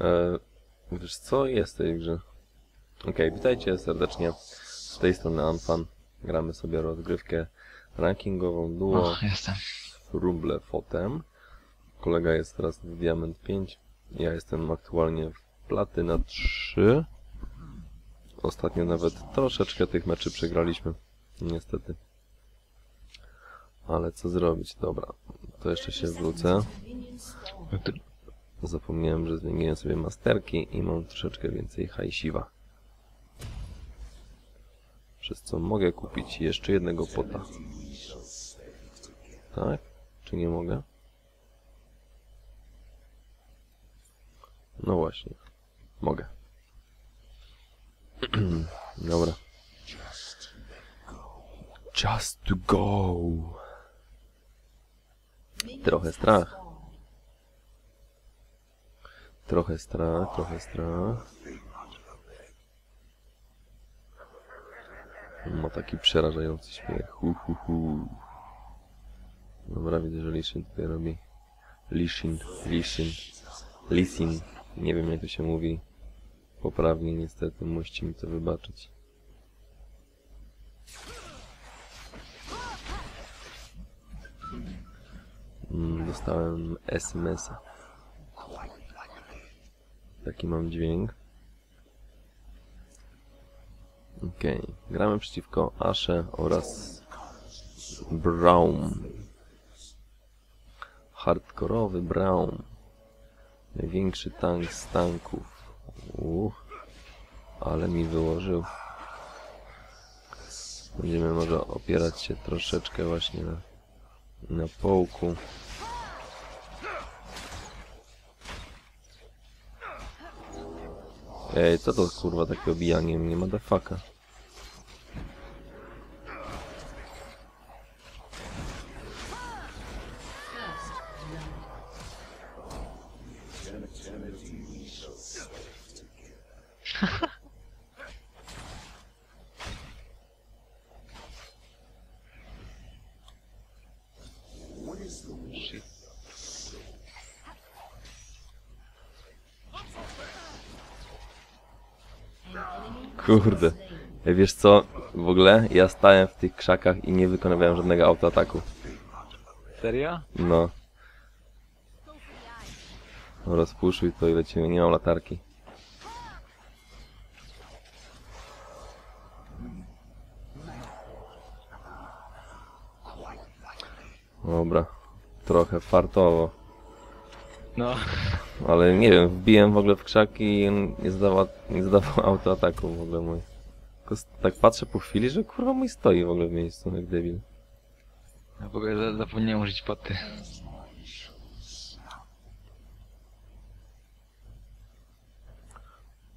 E, wiesz co jest w tej grze? Okej, witajcie serdecznie. Z tej strony Anfan. Gramy sobie rozgrywkę rankingową duo O, jestem. Rumble Fotem. Kolega jest teraz w Diamond 5. Ja jestem aktualnie w Platyna 3. Ostatnio nawet troszeczkę tych meczy przegraliśmy. Niestety. Ale co zrobić? Dobra, to jeszcze się wrócę. Zapomniałem, że zmieniłem sobie masterki i mam troszeczkę więcej hajsiwa. Przez co mogę kupić jeszcze jednego pota. Tak? Czy nie mogę? No właśnie. Mogę. Dobra. Just to go. Trochę strach. Trochę strach, trochę strach. Ma taki przerażający śmiech. Hu, hu, hu. Dobra, widzę, że Lishin tutaj robi. Lishin, Lishin, Lisin. Nie wiem jak to się mówi poprawnie, niestety. Musicie mi to wybaczyć. Mm, Dostałem SMS-a. Taki mam dźwięk. Okej, gramy przeciwko Ashe oraz Braum. Hardkorowy Braum. Największy tank z tanków. Uff, ale mi wyłożył. Będziemy może opierać się troszeczkę właśnie na, na połku. Ej, co to kurwa takie obijanie mnie, motherfucka? Kurde. Wiesz co? W ogóle ja stałem w tych krzakach i nie wykonywałem żadnego autoataku. Serio? No. Rozpuszuj to i lecimy. Nie mam latarki. Dobra. Trochę fartowo. No. Ale nie wiem, wbiłem w ogóle w krzaki i on nie zdawał, nie zdawał autoataku w ogóle mój. Tylko tak patrzę po chwili, że kurwa mój stoi w ogóle w miejscu, jak debil. Ja w ogóle za- zapomniałem użyć poty.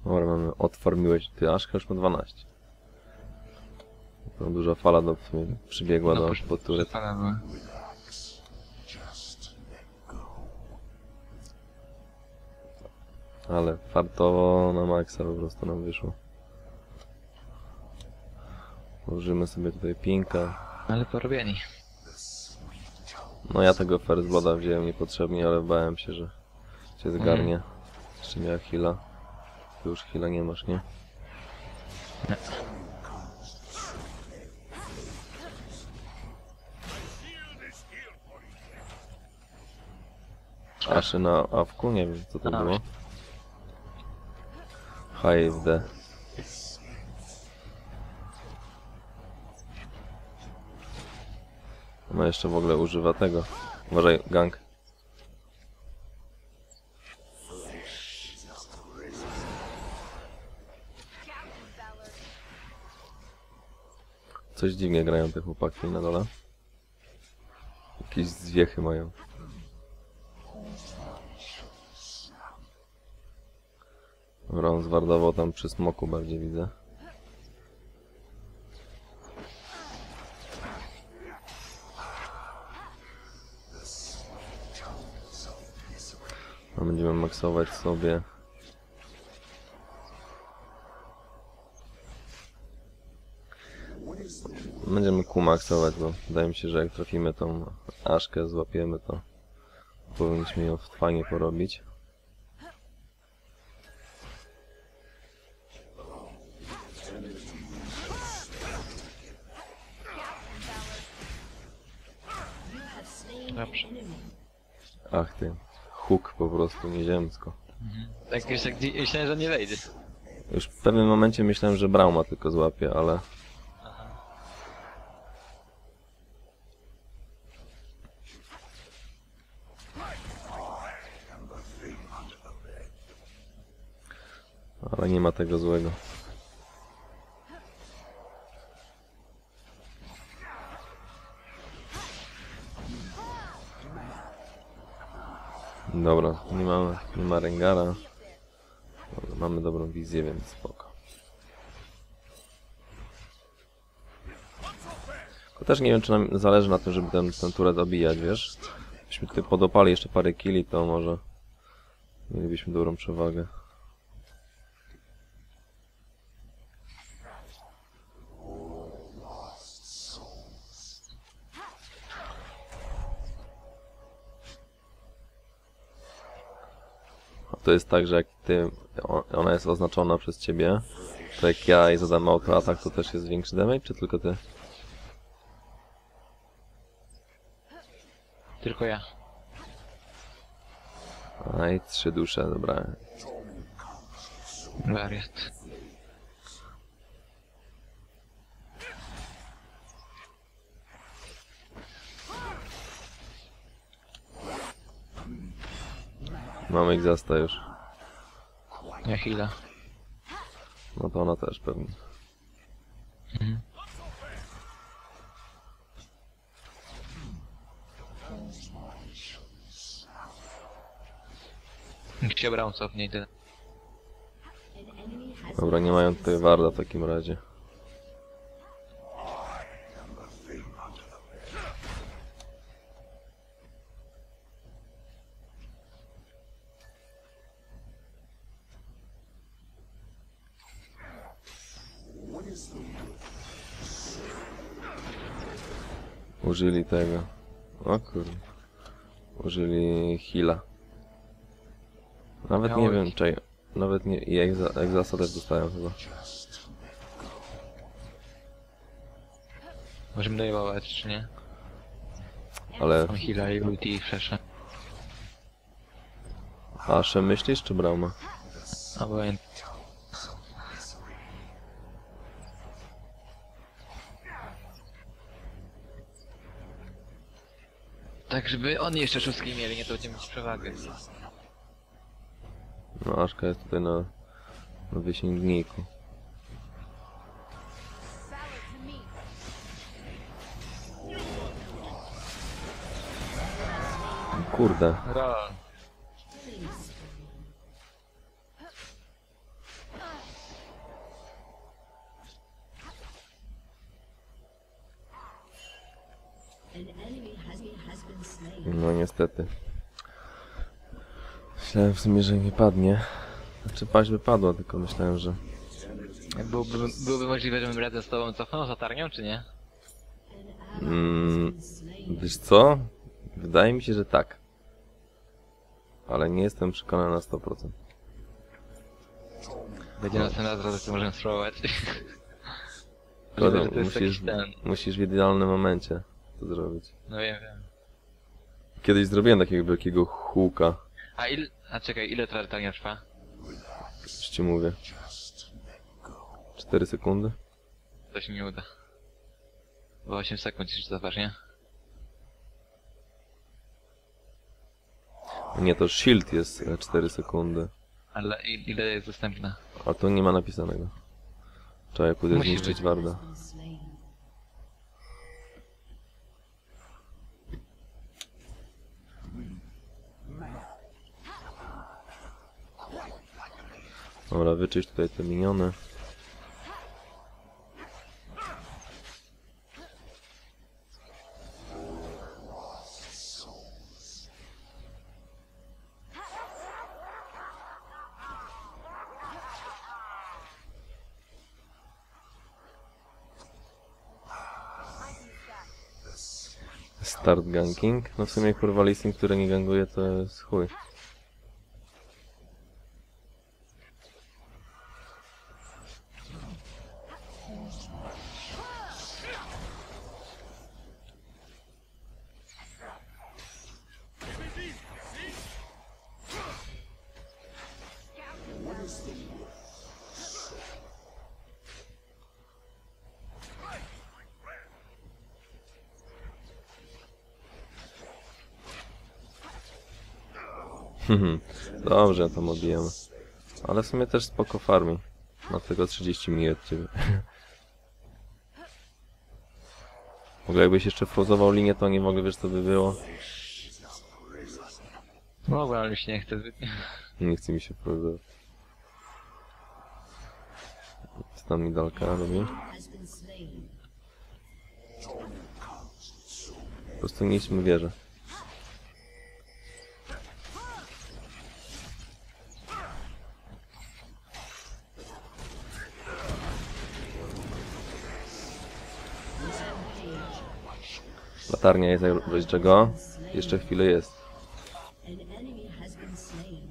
Dobra, mamy, otwormiłeś, ty Aszka już ma 12. To duża fala do, przybiegła do pod turet. przepada była. Ale fartowo na maksa po prostu nam wyszło. Użyjmy sobie tutaj pinka. Ale porobieni. No ja tego First Blooda wziąłem niepotrzebnie, ale bałem się, że cię zgarnie. Mhm. Jeszcze miała heala. Ty już heala nie masz, nie? Nie. Aszy na awku? Nie wiem co to A, było. HFD. No jeszcze w ogóle używa tego. Uważaj, gang. Coś dziwnie grają te chłopaki na dole. Jakieś zwiechy mają. Dobra, on zwardował tam przy smoku bardziej widzę. A będziemy maksować sobie. Będziemy kumaksować, bo wydaje mi się, że jak trafimy tą aszkę, złapiemy to powinniśmy ją fajnie porobić. Dobrze. Ach ty. Huk po prostu nieziemsko. Tak jeszcze gdzie- myślałem, że nie wejdzie. Już w pewnym momencie myślałem, że Brauma tylko złapie, ale... Ale nie ma tego złego. Dobra, nie mamy, nie ma Rengara. Dobra, mamy dobrą wizję, więc spoko. Tylko też nie wiem, czy nam zależy na tym, żeby ten, ten turet obijać, wiesz? Byśmy tutaj podopali jeszcze parę killi, to może mielibyśmy dobrą przewagę. To jest tak, że jak ty, ona jest oznaczona przez ciebie, to jak ja jej zadam autoatak, to też jest większy damage, czy tylko ty? Tylko ja. Aj, trzy dusze, dobra. Wariat. Mamy Exhausta już. Ja chwila. No to ona też pewnie. Gdzie brał cofnie i tyle. Dobra, nie mają tutaj Warda w takim razie. Użyli tego. O kurde. Użyli heala. Nawet nie wiem, czy... Nawet nie... I egza, egzasa też dostają chyba. Możemy dojmować, czy nie? Ale... Mam heala i ulti i przeszę. Asze myślisz, czy Brauma? Obojętnie. Tak, żeby oni jeszcze szóstki mieli, nie to będziemy mieć przewagę. No, Aszka jest tutaj na... Na wysięgniku. Kurde. Rol. No niestety. Myślałem w sumie, że nie padnie. Znaczy paść by padła, tylko myślałem, że... Byłoby, byłoby możliwe, żebym razem z tobą cofnął z latarnią, czy nie? Mm, wiesz co? Wydaje mi się, że tak. Ale nie jestem przekonany na 100%. Będzie następnym razem, to możemy spróbować. Szkoda, musisz, ten... musisz w idealnym momencie to zrobić. No wiem, wiem. Kiedyś zrobiłem takiego wielkiego huka, A il... A czekaj, ile ta latarnia trwa? już ci mówię. 4 sekundy? To się nie uda. Bo 8 sekund jeszcze zobacz, nie? Nie, to shield jest e, 4 sekundy. Ale il- ile jest dostępna? A tu nie ma napisanego. Trzeba jak pójdę Musi zniszczyć być. Warda. Dobra, wyczyść tutaj te miniony. Start ganking. No w sumie kurwa listing, który nie ganguje to jest chuj. Dobrze, tam odbijemy. Ale w sumie też spoko farmi. Ma tylko 30 minut od ciebie. W ogóle jakbyś jeszcze frozował linię, to nie mogę, wiesz co by było? Mogłem, ale mi się nie chce zbytnio. Nie chce mi się frozować. Co tam mi dalka robi? Po prostu nie idźmy wieżę. Latarnia jest, jak weź czego? Jeszcze chwilę jest. An enemy has been slain.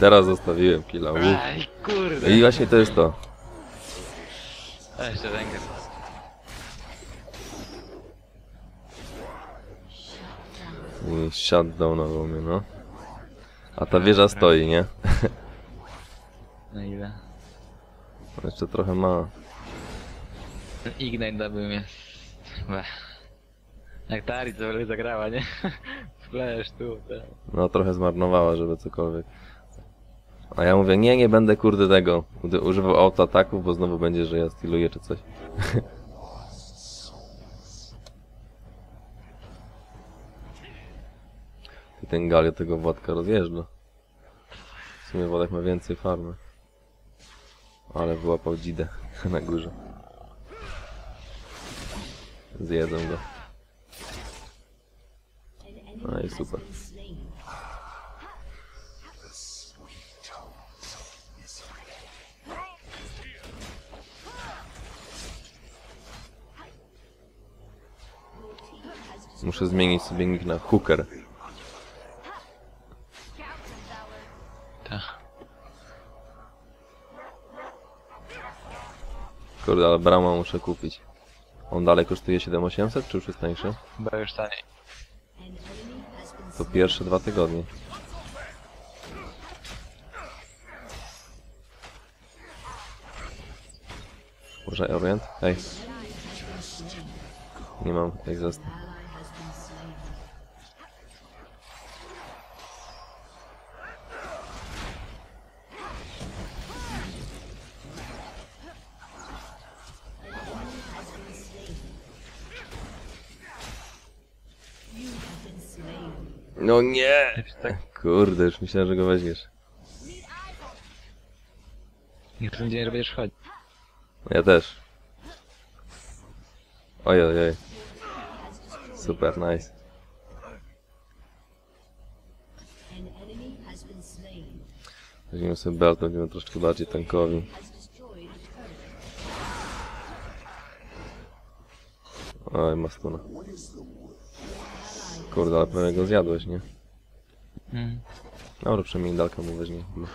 Teraz zostawiłem killa. Kurde. I właśnie to jest to. A jeszcze rękę. I shutdownował mnie, no. A ta wieża stoi, nie? Na ile? Jeszcze trochę ma. Ten Ignite dobył mnie. Beh. Jak Tari co zagrała, nie? Flash tu, tak. No trochę zmarnowała, żeby cokolwiek. A ja mówię, nie, nie będę kurde tego. Używał autoataków, bo znowu będzie, że ja styluję czy coś. I ten Galio tego Władka rozjeżdża. W sumie Władek ma więcej farmy. Ale wyłapał dzidę na górze. Zjedzą go. No i super. Muszę zmienić sobie nick na Hooker. Tak. Kurde, ale brama muszę kupić. On dalej kosztuje 7800, czy już jest tańszy? Chyba już taniej. To pierwsze dwa tygodnie. Może Orient? Ej. Nie mam egzast. No nie! Tak. Kurde, już myślałem, że go weźmiesz. Nie w tym dzień, że będziesz chodzić. Ja też. Ojej, ojej. Super, nice. Weźmiemy sobie belt, będziemy troszeczkę bardziej tankowi. Oj, mastuna. Kurde, ale prawie go zjadłeś, nie? Mm. Dobra, przynajmniej dalka mu weźmie. chyba.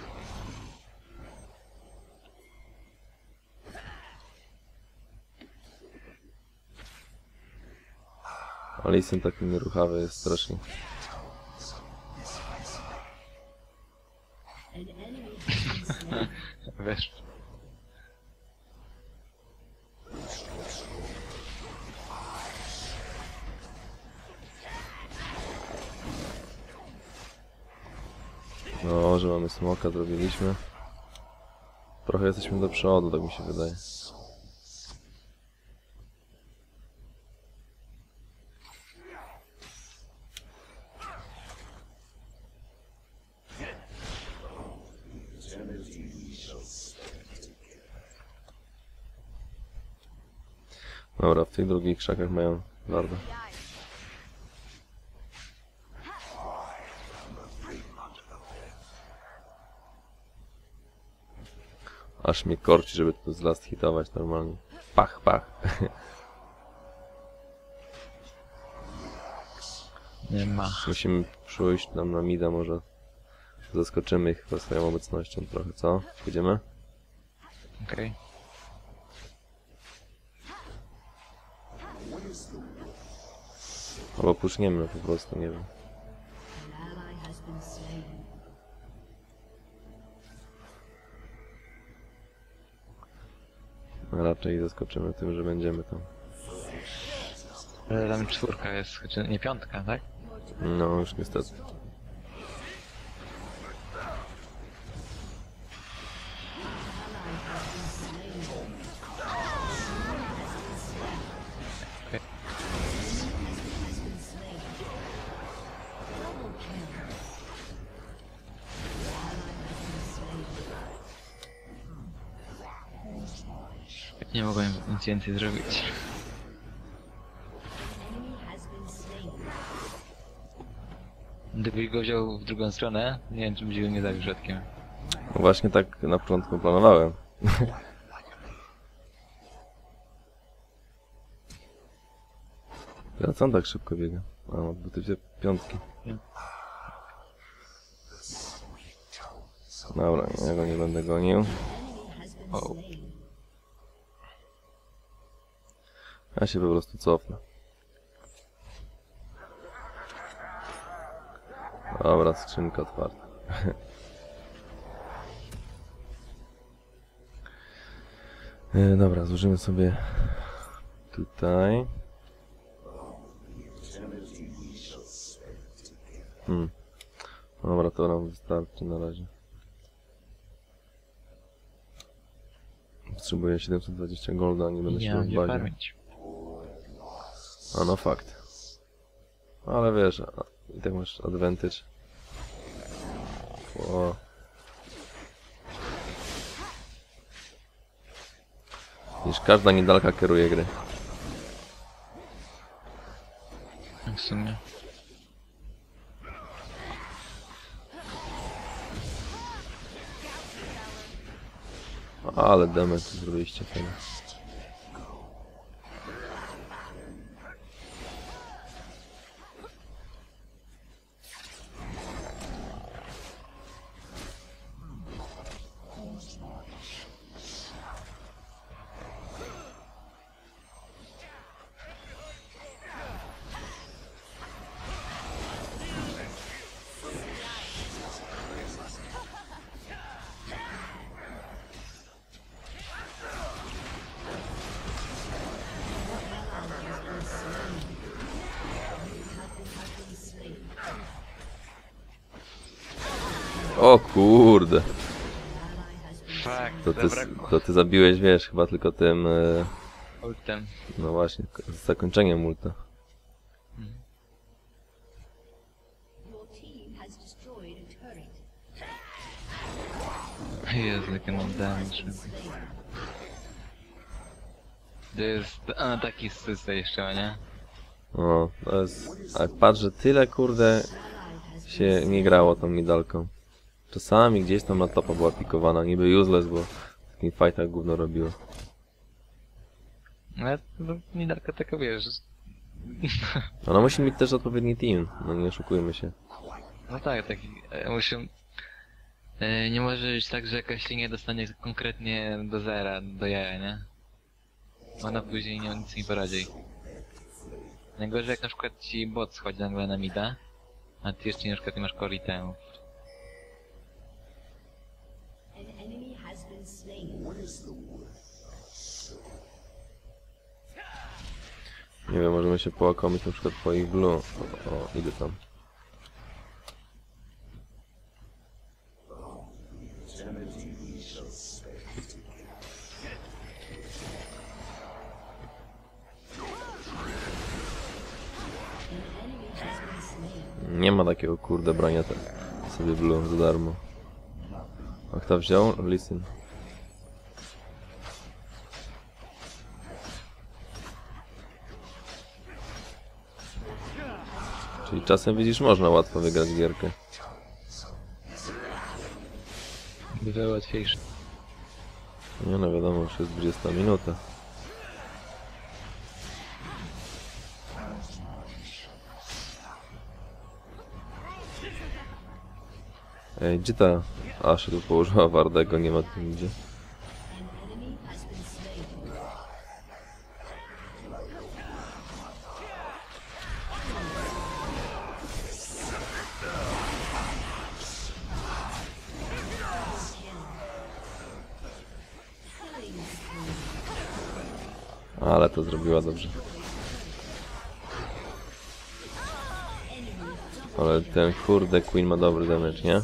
Ale jestem taki nieruchawy, jest strasznie. Wiesz. No, że mamy smoka, zrobiliśmy. Trochę jesteśmy do przodu, tak mi się wydaje. Dobra, w tych drugich krzakach mają bardzo. Aż mnie korci, żeby tu z last hitować normalnie. Pach, pach. Nie ma. Musimy przyjść tam na mida, może zaskoczymy ich chyba swoją obecnością trochę, co? Pójdziemy? Okej. Albo puszniemy po prostu, nie wiem. Raczej zaskoczymy tym, że będziemy tam. Ale tam czwórka jest, czy nie piątka, tak? No, już niestety. Nic więcej zrobić. Gdybyś go wziął w drugą stronę, nie wiem, czy byś go nie zabił rzadkiem. No właśnie tak na początku planowałem. Ja co on tak szybko biega? A, bo ty wziął piątki. Dobra, ja go nie będę gonił. Oh. Ja się po prostu cofnę. Dobra, skrzynka otwarta. E, Dobra, złożymy sobie tutaj. Hmm. Dobra, to nam wystarczy na razie. Potrzebuję 720 golda, nie będę się mam gdzie bawił. farmić. A no fakt. Ale wiesz, a- i tak masz advantage. O. Wiesz, każda niedalka kieruje gry. W sumie. Ale damage zrobiliście fajnie. Ty zabiłeś, wiesz, chyba tylko tym, e, ultem. no właśnie, z zakończeniem multa. Your team has destroyed a turret. Jezu, jaki mam damage. To jest a, taki system jeszcze, nie? O, to jest, jak patrzę, tyle kurde się nie grało tą medalką. Czasami gdzieś tam na topa była pikowana, niby useless, bo w takim fightach gówno robiło. Ale no, Nidarka taka wiesz. Ona musi mieć też odpowiedni team, no nie oszukujmy się. No tak, taki. e, Muszę. e, Nie może być tak, że jakaś linia dostanie konkretnie do zera, do jaja, nie? Ona później nie, nic nie poradzi. Najgorzej jak na przykład ci bot schodzi nagle na mida, a ty jeszcze na przykład nie masz core itemów. An enemy has been slain. Nie wiem, możemy się połakomić na przykład po ich blue. O, idę tam. Nie ma takiego kurde brania tak sobie blue za darmo. A kto wziął? Listen. Czasem widzisz, można łatwo wygrać gierkę. Bywa łatwiejsze. Nie no wiadomo, już jest 20 minuta. Ej, gdzie ta Asha tu położyła Wardego? Nie ma tu nigdzie. To zrobiła dobrze. Ale ten kurde Queen ma dobry damage, nie?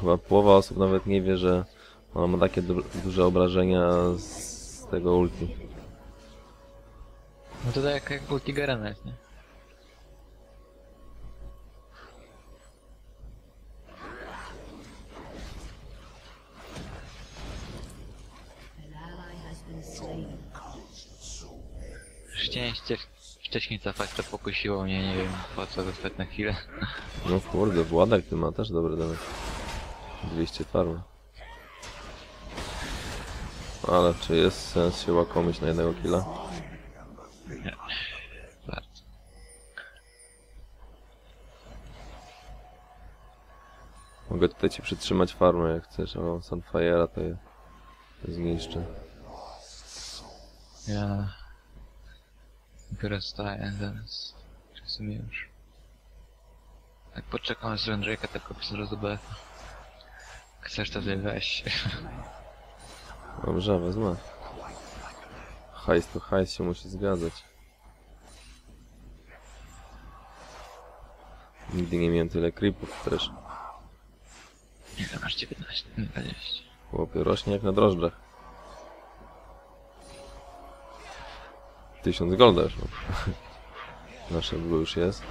Chyba połowa osób nawet nie wie, że ona ma takie du duże obrażenia z tego ulti. No to tak jak, ulti Garena jest, nie? Wcześniej cofać, to pokusiło mnie, nie wiem po co zostać na chwilę. No kurde, Władek ty ma też dobry damage. 200 farmy. Ale czy jest sens się łakomić na jednego killa? Bardzo. Mogę tutaj ci przytrzymać farmę jak chcesz, ale Sunfire'a to je zniszczę. Ja... Staję zaraz. Już. Tak poczekam aż Drake'a tylko przez rozubę. Chcesz to weź. Dobrze, wezmę. Hajs to hajs się musi zgadzać. Nigdy nie miałem tyle creepów też. Ile masz 19? Nie 20. Chłopie, rośnie jak na drożdżach. Tysiąc mam. Nasze blue już jest.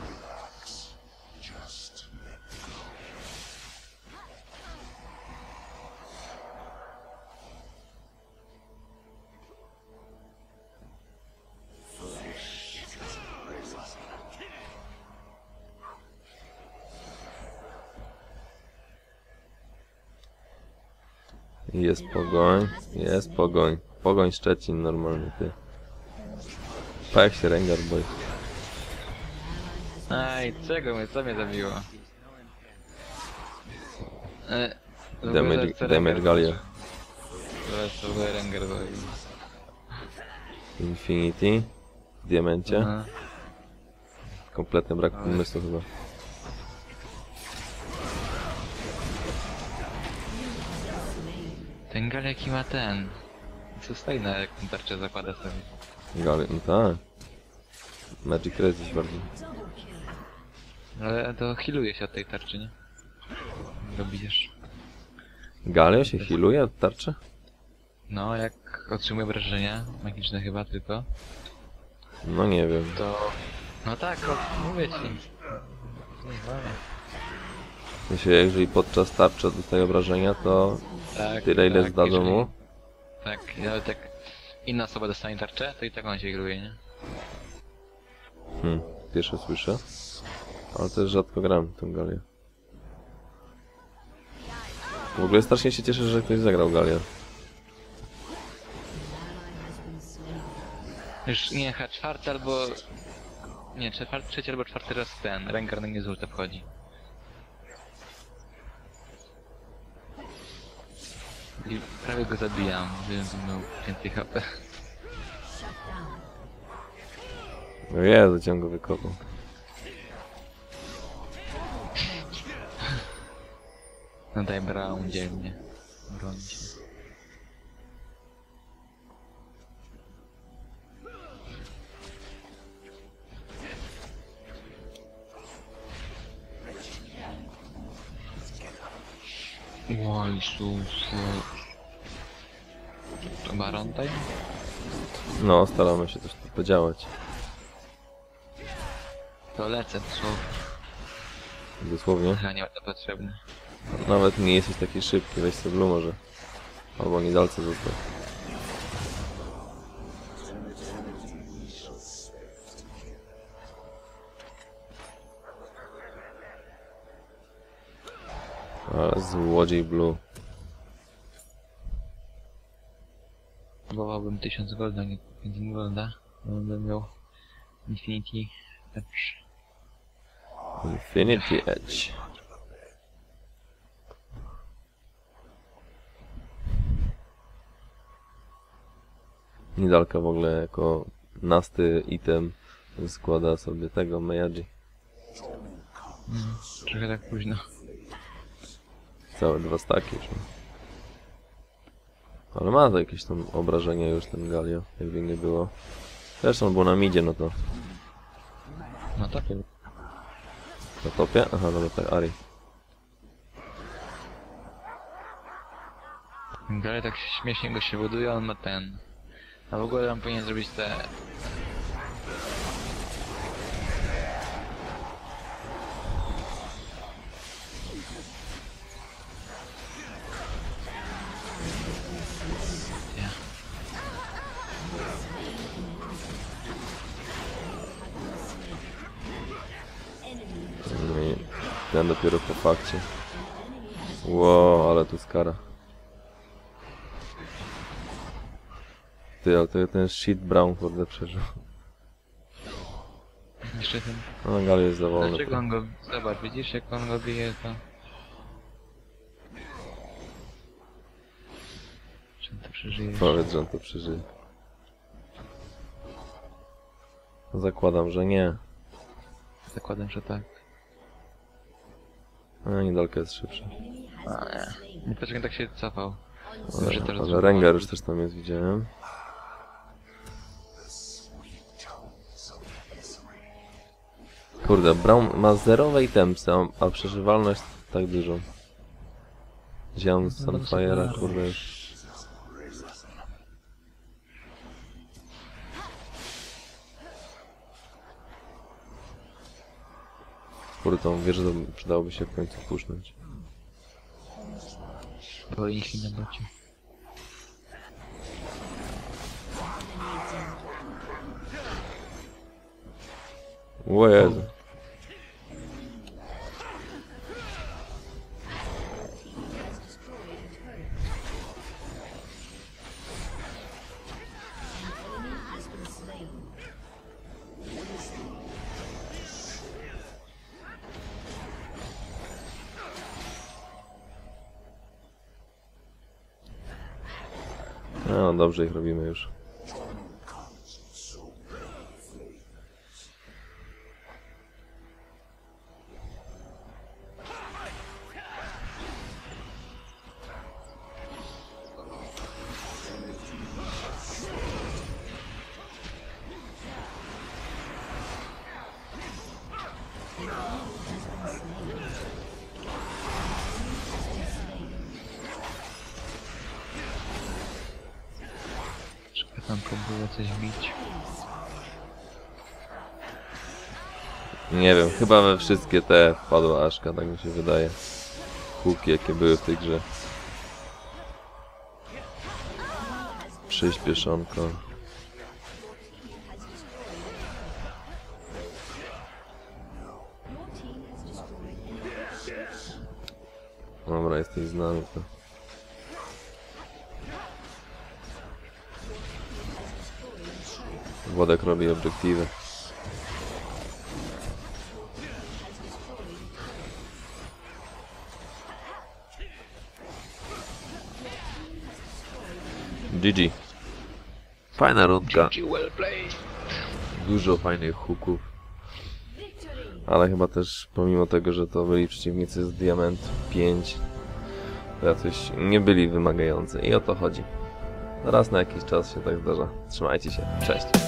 Jest pogoń, jest pogoń. Pogoń Szczecin normalnie, ty. Pa jak się Rengar boi. Aj, czego mnie, co mnie zabiło? E, Damage, damage Galio. Zaraz to był Rengar zabił. Infinity. W diamencie. Aha. Kompletny brak pomysłu chyba. Ten Gal jaki ma ten. Co stoi na jak tą tarczę zakłada sobie. Gali, no tak. Magic Resist bardziej. Ale to healuje się od tej tarczy, nie? Dobijesz. Galio się healuje od tarczy? No, jak otrzymuje wrażenia, magiczne chyba tylko, No nie wiem. to... No tak, o, mówię ci. Nie, W sensie, jeżeli podczas tarczy dostaje obrażenia, to Tak, tyle ile tak, zdadzą jeżeli- mu. Tak, nawet jak inna osoba dostanie tarczę, to i tak on się healuje, nie? Hmm, pierwsze słyszę. Ale też rzadko gram tą Galię. W ogóle strasznie się cieszę, że ktoś zagrał Galię. Już nie, chyba czwarty albo... Nie, czwarty, trzeci albo czwarty raz ten, Rengar na mnie z ulta wchodzi. I prawie go zabijam, gdybym miał więcej HP. No Jezu, ciągle wykopał. No daj Brown dzielnie. Broni się. To Baron tutaj? No, staramy się też tu podziałać. To lecę, słowo. Dosłownie. Chyba nie będę potrzebny. Nawet nie jesteś taki szybki, weź sobie blue może. Albo nie dalce został. Ale złodziej blue. Próbowałbym 1000 golda, nie 5 golda. Bym miał Infinity Edge. Infinity Edge. Nidalka w ogóle jako nasty item składa sobie tego Meyaji. Mm, trochę tak późno. Całe dwa staki już. Ale ma to jakieś tam obrażenia już ten Galio, jakby nie było. Zresztą był na midzie, no to No tak. na topie? Aha, dobra, tak, Ari. Ale tak śmiesznie go się buduje, on ma ten... A w ogóle on powinien zrobić te... ten dopiero po fakcie. Wow, ale tu skara. Ty, ale to ten shit Brown kurde przeżył. Jeszcze ten... No, Galio jest za wolny. Dlaczego on go... Zobacz, widzisz jak on go bije, to... Czy on to przeżyje? Powiedz, że on to przeżyje. Zakładam, że nie. Zakładam, że tak. A Nidalka jest szybsza. A nie. Nie poczekaj, tak się cofał. Może ale Rengar już też tam jest, widziałem. Kurde, Brown ma zerowej tempsy, a- a przeżywalność tak dużą. Wziąłem z Sunfire'a, kurde już. Kurde, tą wieżę to przydałoby się w końcu pusznąć. Powinniśmy na bocie. O Jezu. No, dobrze ich robimy już. Chyba we wszystkie te wpadła Aszka, tak mi się wydaje. Huki, jakie były w tej grze. Przyspieszonko. Dobra, jesteś znany to. Wodek robi obiektywy. GG. Fajna rundka. Dużo fajnych victory. Ale chyba też pomimo tego, że to byli przeciwnicy z Diament 5, to jakoś nie byli wymagający i o to chodzi. Raz na jakiś czas się tak zdarza. Trzymajcie się. Cześć.